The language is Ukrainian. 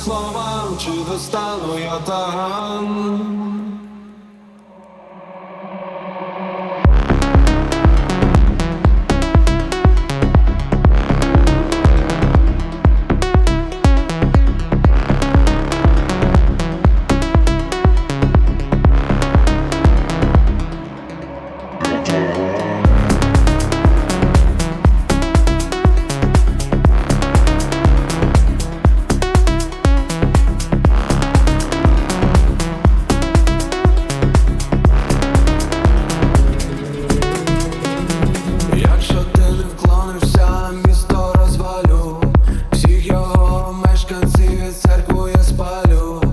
словам, чи достану я таран vergonha espalhou